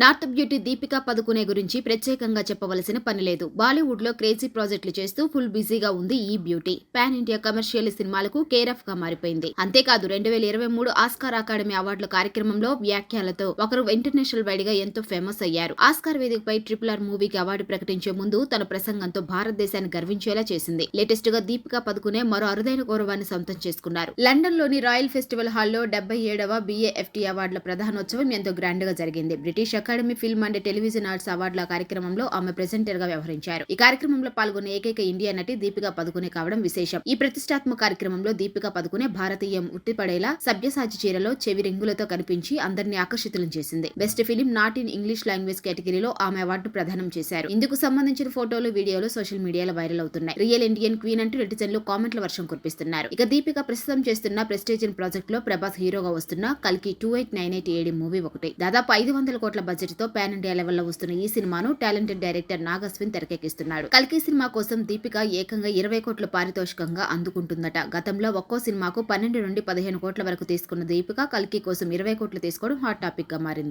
North beauty Deepika Padukone గురించి ప్రత్యేకంగా చెప్పవలసిన పని లేదు. బాలీవుడ్లో క్రేజీ ప్రాజెక్టులు చేస్తూ ఫుల్ బిజీగా ఉంది ఈ బ్యూటీ. పాన్ ఇండియా కమర్షియల్ సినిమాలకు కేరఫ్గా మారిపోయింది. అంతేకాదు రెండు వేల ఇరవై మూడు ఆస్కార్ అకాడమీ అవార్డుల కార్యక్రమంలో వ్యాఖ్యలతో ఒకరు ఇంటర్నేషనల్ వైడ్గా ఎంతో ఫేమస్ అయ్యారు. ఆస్కార్ వేదికపై ట్రిపుల్ ఆర్ మూవీకి అవార్డు ప్రకటించే ముందు తన ప్రసంగంతో భారతదేశాన్ని గర్వించేలా చేసింది. లేటెస్ట్గా దీపికా పదుకునే మరో అరుదైన గౌరవాన్ని సొంతం చేసుకున్నారు. లండన్లోని రాయల్ ఫెస్టివల్ హాల్లో డెబ్బై ఏడవ బిఏఎఫ్టీ అవార్డుల ప్రధానోత్సవం ఎంతో గ్రాండ్గా జరిగింది. British academy film and television arts అవార్డుల కార్యక్రమంలో ఆమె ప్రెజెంటర్గా వ్యవహరించారు. ఈ కార్యక్రమంలో పాల్గొన్న ఏకైక ఇండియా నటి దీపికా పదుకునే కావడం విశేషం. ఈ ప్రతిష్టాత్మక కార్యక్రమంలో దీపికా పదుకునే భారతీయం ఉట్టిపడేలా సభ్యసాచి చీరలో చెవి రింగులతో కనిపించి అందరినీ ఆకర్షితులం చేసింది. Best film not in English language కేటగిరీలో ఆమె అవార్డు ప్రదానం చేశారు. ఇందుకు సంబంధించిన ఫోటోలు వీడియోలు సోషల్ మీడియాలో వైరల్ అవుతున్నాయి. రియల్ ఇండియన్ క్వీన్ అంటూ నెటిజన్లు కామెంట్ల వర్షం కురిపిస్తున్నారు. ఇక దీపిక ప్రస్తుతం చేస్తున్న ప్రెస్టేజియన్ ప్రాజెక్ట్లో ప్రభాస్ హీరోగా వస్తున్న కల్కి two eight nine eight AD movie ఒకటి. దాదాపు ఐదు వందల కోట్ల బడ్జెట్తో పాన్ ఇండియా లెవెల్లో వస్తున్న ఈ సినిమాను టాలెంటెడ్ డైరెక్టర్ నాగస్విన్ తెరకెక్కిస్తున్నాడు కల్కి సినిమా కోసం దీపిక ఏకంగా ఇరవై కోట్ల పారితోషికంగా అందుకుంటుందట. గతంలో ఒక్కో సినిమాకు పన్నెండు నుండి పదిహేను కోట్ల వరకు తీసుకున్న దీపిక కల్కి కోసం ఇరవై కోట్లు తీసుకోవడం హాట్ టాపిక్గా మారింది.